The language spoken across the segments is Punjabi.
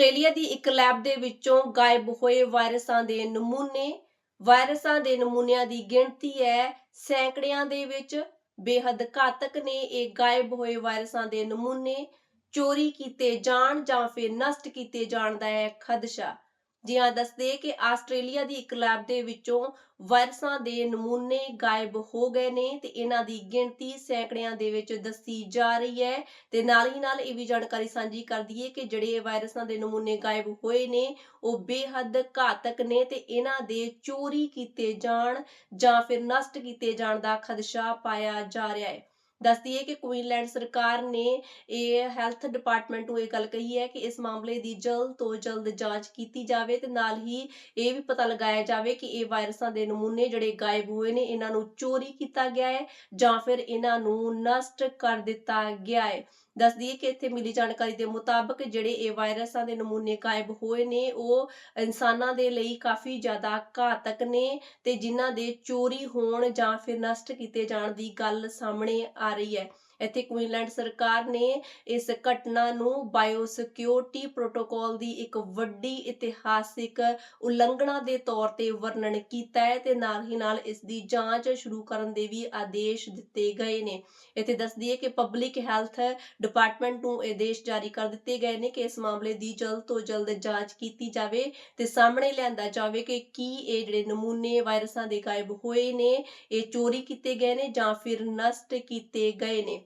ਆਸਟ੍ਰੇਲੀਆ ਦੀ ਇੱਕ ਲੈਬ ਦੇ ਵਿੱਚੋਂ ਗਾਇਬ ਹੋਏ ਵਾਇਰਸਾਂ ਦੇ ਨਮੂਨੇ, ਵਾਇਰਸਾਂ ਦੇ ਨਮੂਨਿਆਂ ਦੀ ਗਿਣਤੀ ਹੈ ਸੈਂਕੜਿਆਂ ਦੇ ਵਿੱਚ। ਬੇਹੱਦ ਘਾਤਕ ਨੇ ਇਹ ਗਾਇਬ ਹੋਏ ਵਾਇਰਸਾਂ ਦੇ ਨਮੂਨੇ। ਚੋਰੀ ਕੀਤੇ ਜਾਣ ਜਾਂ ਫਿਰ ਨਸ਼ਟ ਕੀਤੇ ਜਾਣ ਦਾ ਹੈ ਖਦਸ਼ਾ। ਜੀ ਹਾਂ ਦੱਸਦੇ ਕਿ ਆਸਟ੍ਰੇਲੀਆ ਦੀ ਇੱਕ ਲੈਬ ਦੇ ਵਿੱਚੋਂ ਵਾਇਰਸਾਂ ਦੇ ਨਮੂਨੇ ਗਾਇਬ ਹੋ ਗਏ ਨੇ ਤੇ ਇਹਨਾਂ ਦੀ ਗਿਣਤੀ ਸੈਂਕੜਿਆਂ ਦੇ ਵਿੱਚ ਦੱਸੀ ਜਾ ਰਹੀ ਹੈ ਤੇ ਨਾਲ ਹੀ ਨਾਲ ਇਹ ਵੀ ਜਾਣਕਾਰੀ ਸਾਂਝੀ ਕਰ ਦਈਏ ਕਿ ਜਿਹੜੇ ਇਹ ਵਾਇਰਸਾਂ ਦੇ ਨਮੂਨੇ ਗਾਇਬ ਹੋਏ ਨੇ, ਉਹ ਬੇਹੱਦ ਘਾਤਕ ਨੇ ਤੇ ਇਹਨਾਂ ਦੇ ਚੋਰੀ ਕੀਤੇ ਜਾਣ ਜਾਂ ਫਿਰ ਨਸ਼ਟ ਕੀਤੇ ਜਾਣ ਦਾ ਖਦਸ਼ਾ ਪਾਇਆ ਜਾ ਰਿਹਾ ਹੈ। ਦੱਸਦੀ ਹੈ ਕਿ ਕੁਈਨਲੈਂਡ ਸਰਕਾਰ ਨੇ ਇਹ ਹੈਲਥ ਡਿਪਾਰਟਮੈਂਟ ਨੂੰ ਇਹ ਗੱਲ ਕਹੀ ਹੈ ਕਿ ਇਸ ਮਾਮਲੇ ਦੀ ਜਲਦ ਤੋਂ ਜਲਦ ਜਾਂਚ ਕੀਤੀ ਜਾਵੇ ਤੇ ਨਾਲ ਹੀ ਇਹ ਵੀ ਪਤਾ ਲਗਾਇਆ ਜਾਵੇ ਕਿ ਇਹ ਵਾਇਰਸਾਂ ਦੇ ਨਮੂਨੇ ਜਿਹੜੇ ਗਾਇਬ ਹੋਏ ਨੇ, ਇਹਨਾਂ ਨੂੰ ਚੋਰੀ ਕੀਤਾ ਗਿਆ ਹੈ ਜਾਂ ਫਿਰ ਇਹਨਾਂ ਨੂੰ ਨਸ਼ਟ ਕਰ ਦਿੱਤਾ ਗਿਆ ਹੈ। ਦੱਸ ਦਈਏ ਕਿ ਇੱਥੇ ਮਿਲੀ ਜਾਣਕਾਰੀ ਦੇ ਮੁਤਾਬਕ ਜਿਹੜੇ ਇਹ ਵਾਇਰਸਾਂ ਦੇ ਨਮੂਨੇ ਗਾਇਬ ਹੋਏ ਨੇ, ਉਹ ਇਨਸਾਨਾਂ ਦੇ ਲਈ ਕਾਫੀ ਜ਼ਿਆਦਾ ਘਾਤਕ ਨੇ ਤੇ ਜਿਨ੍ਹਾਂ ਦੇ ਚੋਰੀ ਹੋਣ ਜਾਂ ਫਿਰ ਨਸ਼ਟ ਕੀਤੇ ਜਾਣ ਦੀ ਗੱਲ ਸਾਹਮਣੇ ਆ ਰਹੀ ਹੈ। ਇੱਥੇ ਕੁਇਨਲੈਂਡ ਸਰਕਾਰ ਨੇ ਇਸ ਘਟਨਾ ਨੂੰ ਬਾਇਓਸਿਕਿਉਰਿਟੀ ਪ੍ਰੋਟੋਕਾਲ ਦੀ ਇੱਕ ਵੱਡੀ ਇਤਿਹਾਸਿਕ ਉਲੰਘਣਾ ਦੇ ਤੌਰ ਤੇ ਵਰਣਨ ਕੀਤਾ ਹੈ ਤੇ ਨਾਲ ਹੀ ਨਾਲ ਇਸ ਦੀ ਜਾਂਚ ਸ਼ੁਰੂ ਕਰਨ ਦੇ ਵੀ ਆਦੇਸ਼ ਦਿੱਤੇ ਗਏ ਨੇ। ਇੱਥੇ ਦੱਸ ਦਈਏ ਕਿ ਪਬਲਿਕ ਹੈਲਥ ਡਿਪਾਰਟਮੈਂਟ ਨੂੰ ਆਦੇਸ਼ ਜਾਰੀ ਕਰ ਦਿੱਤੇ ਗਏ ਨੇ ਕਿ ਇਸ ਮਾਮਲੇ ਦੀ ਜਲਦ ਤੋਂ ਜਲਦ ਜਾਂਚ ਕੀਤੀ ਜਾਵੇ ਤੇ ਸਾਹਮਣੇ ਲਿਆਂਦਾ ਜਾਵੇ ਕਿ ਕੀ ਇਹ ਜਿਹੜੇ ਨਮੂਨੇ ਵਾਇਰਸਾਂ ਦੇ ਗਾਇਬ ਹੋਏ ਨੇ, ਇਹ ਚੋਰੀ ਕੀਤੇ ਗਏ ਨੇ ਜਾਂ ਫਿਰ ਨਸ਼ਟ ਕੀਤੇ ਗਏ ਨੇ।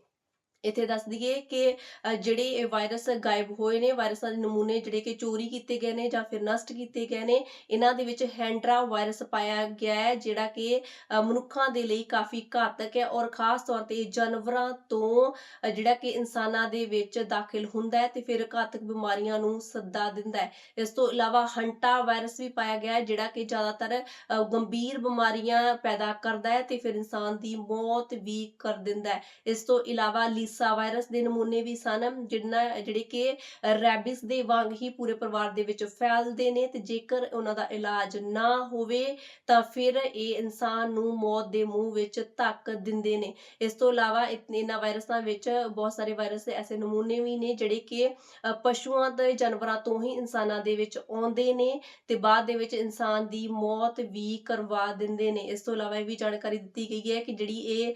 ਇੱਥੇ ਦੱਸ ਦਈਏ ਕਿ ਜਿਹੜੇ ਇਹ ਵਾਇਰਸ ਗਾਇਬ ਹੋਏ ਨੇ, ਵਾਇਰਸਾਂ ਦੇ ਨਮੂਨੇ ਜਿਹੜੇ ਕਿ ਚੋਰੀ ਕੀਤੇ ਗਏ ਨੇ ਜਾਂ ਫਿਰ ਨਸ਼ਟ ਕੀਤੇ ਗਏ ਨੇ, ਇਹਨਾਂ ਦੇ ਵਿੱਚ ਹੈਂਡਰਾ ਵਾਇਰਸ ਪਾਇਆ ਗਿਆ ਹੈ, ਜਿਹੜਾ ਕਿ ਮਨੁੱਖਾਂ ਦੇ ਲਈ ਕਾਫੀ ਘਾਤਕ ਹੈ ਔਰ ਖਾਸ ਤੌਰ ਤੇ ਜਾਨਵਰਾਂ ਤੋਂ ਜਿਹੜਾ ਕਿ ਇਨਸਾਨਾਂ ਦੇ ਵਿੱਚ ਦਾਖਲ ਹੁੰਦਾ ਹੈ ਤੇ ਫਿਰ ਘਾਤਕ ਬਿਮਾਰੀਆਂ ਨੂੰ ਸੱਦਾ ਦਿੰਦਾ ਹੈ। ਇਸ ਤੋਂ ਇਲਾਵਾ ਹੰਟਾ ਵਾਇਰਸ ਵੀ ਪਾਇਆ ਗਿਆ ਹੈ, ਜਿਹੜਾ ਕਿ ਜ਼ਿਆਦਾਤਰ ਗੰਭੀਰ ਬਿਮਾਰੀਆਂ ਪੈਦਾ ਕਰਦਾ ਹੈ ਤੇ ਫਿਰ ਇਨਸਾਨ ਦੀ ਮੌਤ ਵੀ ਕਰ ਦਿੰਦਾ ਹੈ। ਇਸ ਤੋਂ ਇਲਾਵਾ ਲੀਸਾ ਵਾਇਰਸ ਦੇ ਨਮੂਨੇ ਵੀ ਸਨ ਜਿਹਨਾਂ ਜਿਹੜੇ ਕਿ ਰੈਬਿਸ ਦੇ ਵਾਂਗ ਹੀ ਪੂਰੇ ਪਰਿਵਾਰ ਦੇ ਵਿੱਚ ਫੈਲਦੇ ਨੇ ਤੇ ਜੇਕਰ ਉਹਨਾਂ ਦਾ ਇਲਾਜ ਨਾ ਹੋਵੇ ਤਾਂ ਫਿਰ ਇਹ ਇਨਸਾਨ ਨੂੰ ਮੌਤ ਦੇ ਮੂੰਹ ਵਿੱਚ ਧੱਕ ਦਿੰਦੇ ਨੇ। ਇਸ ਤੋਂ ਇਲਾਵਾ ਇਤ- ਵਾਇਰਸਾਂ ਵਿੱਚ ਬਹੁਤ ਸਾਰੇ ਵਾਇਰਸ ਦੇ ਐਸੇ ਨਮੂਨੇ ਵੀ ਨੇ ਜਿਹੜੇ ਕਿ ਪਸ਼ੂਆਂ ਤੇ ਜਾਨਵਰਾਂ ਤੋਂ ਹੀ ਇਨਸਾਨਾਂ ਦੇ ਵਿੱਚ ਆਉਂਦੇ ਨੇ ਤੇ ਬਾਅਦ ਦੇ ਵਿੱਚ ਇਨਸਾਨ ਦੀ ਮੌਤ ਵੀ ਕਰਵਾ ਦਿੰਦੇ ਨੇ। ਇਸ ਤੋਂ ਇਲਾਵਾ ਇਹ ਵੀ ਜਾਣਕਾਰੀ ਦਿੱਤੀ ਗਈ ਹੈ ਕਿ ਜਿਹੜੀ ਇਹ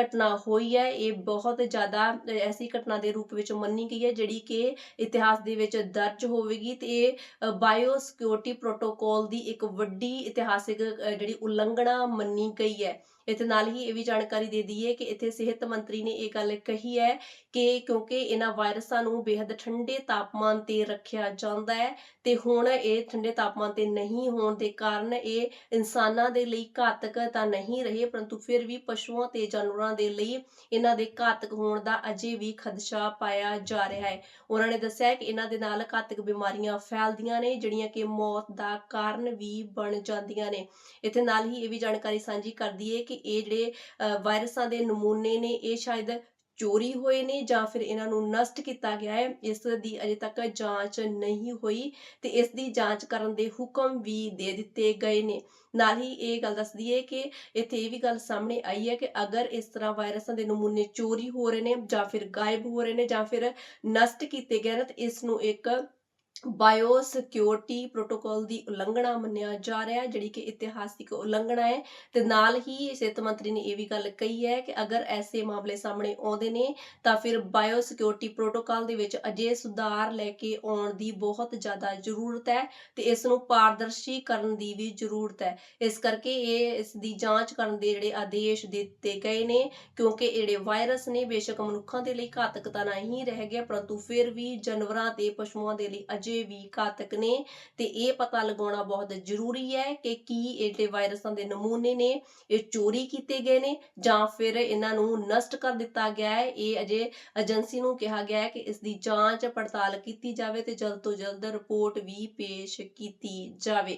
ਘਟਨਾ ਹੋਈ ਹੈ, ਇਹ ਬਹੁਤ ਜ਼ਿਆਦਾ ਅ, ਐਸੀ ਘਟਨਾ ਦੇ ਰੂਪ ਵਿੱਚ ਮੰਨੀ ਗਈ ਹੈ ਜਿਹੜੀ ਕਿ ਇਤਿਹਾਸ ਦੇ ਵਿੱਚ ਦਰਜ ਹੋਵੇਗੀ ਤੇ ਇਹ ਬਾਇਓ ਸਿਕਿਉਰਿਟੀ ਪ੍ਰੋਟੋਕਾਲ ਦੀ ਇੱਕ ਵੱਡੀ ਇਤਿਹਾਸਿਕ ਜਿਹੜੀ ਉਲੰਘਣਾ ਮੰਨੀ ਗਈ ਹੈ। ਇੱਥੇ ਨਾਲ ਹੀ ਇਹ ਵੀ ਜਾਣਕਾਰੀ ਦੇ ਦਈਏ ਕਿ ਇੱਥੇ ਸਿਹਤ ਮੰਤਰੀ ਨੇ ਇਹ ਗੱਲ ਕਹੀ ਹੈ ਕਿ ਕਿਉਂਕਿ ਇਹਨਾਂ ਵਾਇਰਸਾਂ ਨੂੰ ਬੇहद ਠੰਡੇ ਤਾਪਮਾਨ ਤੇ ਰੱਖਿਆ ਜਾਂਦਾ ਹੈ ਤੇ ਹੁਣ ਇਹ ਠੰਡੇ ਤਾਪਮਾਨ ਤੇ ਨਹੀਂ ਹੋਣ ਦੇ ਕਾਰਨ ਇਹ ਇਨਸਾਨਾਂ ਦੇ ਲਈ ਘਾਤਕ ਤਾਂ ਨਹੀਂ ਰਹੇ ਪਰੰਤੂ ਫਿਰ ਵੀ ਪਸ਼ੂਆਂ ਤੇ ਜਾਨਵਰਾਂ ਦੇ ਲਈ ਇਹਨਾਂ ਦੇ ਘਾਤਕ ਹੋਣ ਦਾ ਅਜੇ ਵੀ ਖਦਸ਼ਾ ਪਾਇਆ ਜਾ ਰਿਹਾ ਹੈ। ਉਹਨਾਂ ਨੇ ਦੱਸਿਆ ਕਿ ਇਹਨਾਂ ਦੇ ਨਾਲ ਘਾਤਕ ਬਿਮਾਰੀਆਂ ਫੈਲਦੀਆਂ ਨੇ, ਜਿਹੜੀਆਂ ਕਿ ਮੌਤ ਦਾ ਕਾਰਨ ਵੀ ਬਣ ਜਾਂਦੀਆਂ ਨੇ। ਇੱਥੇ ਨਾਲ ਹੀ ਇਹ ਵੀ ਜਾਣਕਾਰੀ ਸਾਂਝੀ ਕਰਦੀ ਹੈ ਕਿ ਇਹ ਜਿਹੜੇ ਵਾਇਰਸਾਂ ਦੇ ਨਮੂਨੇ ਨੇ, ਇਹ ਸ਼ਾਇਦ ਚੋਰੀ ਹੋਏ ਨੇ ਜਾਂ ਫਿਰ ਇਹਨਾਂ ਨੂੰ ਨਸ਼ਟ ਕੀਤਾ ਗਿਆ ਹੈ, ਇਸ ਦੀ ਅਜੇ ਤੱਕ ਜਾਂਚ ਨਹੀਂ ਹੋਈ ਤੇ ਇਸ ਦੀ ਜਾਂਚ ਕਰਨ ਦੇ ਹੁਕਮ ਵੀ ਦੇ ਦਿੱਤੇ ਗਏ ਨੇ। ਨਾਲ ਹੀ ਇਹ ਗੱਲ ਦੱਸ ਦਈਏ ਕਿ ਇੱਥੇ ਇਹ ਵੀ ਗੱਲ ਸਾਹਮਣੇ ਆਈ ਹੈ ਕਿ ਅਗਰ ਇਸ ਤਰ੍ਹਾਂ ਵਾਇਰਸਾਂ ਦੇ ਨਮੂਨੇ ਚੋਰੀ ਹੋ ਰਹੇ ਨੇ ਜਾਂ ਫਿਰ ਗਾਇਬ ਹੋ ਰਹੇ ਨੇ ਜਾਂ ਫਿਰ ਨਸ਼ਟ ਕੀਤੇ ਗਏ ਨੇ, ਤੇ ਇਸ ਨੂੰ ਇੱਕ ਬਾਇਓ ਸਿਕਿਉਰਿਟੀ ਪ੍ਰੋਟੋਕਾਲ ਦੀ ਉਲੰਘਣਾ ਮੰਨਿਆ ਜਾ ਰਿਹਾ ਹੈ, ਜਿਹੜੀ ਕਿ ਇਤਿਹਾਸਿਕ ਉਲੰਘਣਾ ਹੈ। ਤੇ ਨਾਲ ਹੀ ਸਿਹਤ ਮੰਤਰੀ ਨੇ ਇਹ ਵੀ ਗੱਲ ਕਹੀ ਹੈ ਕਿ ਅਗਰ ਐਸੇ ਮਾਮਲੇ ਸਾਹਮਣੇ ਆਉਂਦੇ ਨੇ, ਤਾਂ ਫਿਰ ਬਾਇਓ ਸਿਕਿਉਰਿਟੀ ਪ੍ਰੋਟੋਕਾਲ ਦੇ ਵਿੱਚ ਅਜੇ ਸੁਧਾਰ ਲੈ ਕੇ ਆਉਣ ਦੀ ਬਹੁਤ ਜ਼ਿਆਦਾ ਜ਼ਰੂਰਤ ਹੈ ਤੇ ਇਸ ਨੂੰ ਪਾਰਦਰਸ਼ੀ ਕਰਨ ਦੀ ਵੀ ਜ਼ਰੂਰਤ ਹੈ। ਇਸ ਕਰਕੇ ਇਹ ਇਸ ਦੀ ਜਾਂਚ ਕਰਨ ਦੇ ਜਿਹੜੇ ਆਦੇਸ਼ ਦਿੱਤੇ ਗਏ ਨੇ, ਕਿਉਂਕਿ ਜਿਹੜੇ ਵਾਇਰਸ ਨੇ, ਬੇਸ਼ੱਕ ਮਨੁੱਖਾਂ ਦੇ ਲਈ ਘਾਤਕ ਤਾਂ ਨਹੀਂ ਰਹਿ ਗਿਆ, ਪਰੰਤੂ ਫਿਰ ਵੀ ਜਾਨਵਰਾਂ ਤੇ ਪਸ਼ੂਆਂ ਦੇ ਲਈ ਅਜੇ ਵੀ ਘਾਤਕ ਨੇ ਤੇ ਇਹ ਪਤਾ ਲਗਾਉਣਾ ਬਹੁਤ ਜ਼ਰੂਰੀ ਹੈ ਕਿ ਕੀ ਇਹ ਵਾਇਰਸਾਂ ਦੇ ਨਮੂਨੇ ਨੇ, ਇਹ ਚੋਰੀ ਕੀਤੇ ਗਏ ਨੇ ਜਾਂ ਫਿਰ ਇਹਨਾਂ ਨੂੰ ਨਸ਼ਟ ਕਰ ਦਿੱਤਾ ਗਿਆ ਹੈ। ਇਹ ਅਜੇ ਏਜੰਸੀ ਨੂੰ ਕਿਹਾ ਗਿਆ ਹੈ ਕਿ ਇਸ ਦੀ ਜਾਂਚ ਪੜਤਾਲ ਕੀਤੀ ਜਾਵੇ ਤੇ ਜਲਦ ਤੋਂ ਜਲਦ ਰਿਪੋਰਟ ਵੀ ਪੇਸ਼ ਕੀਤੀ ਜਾਵੇ।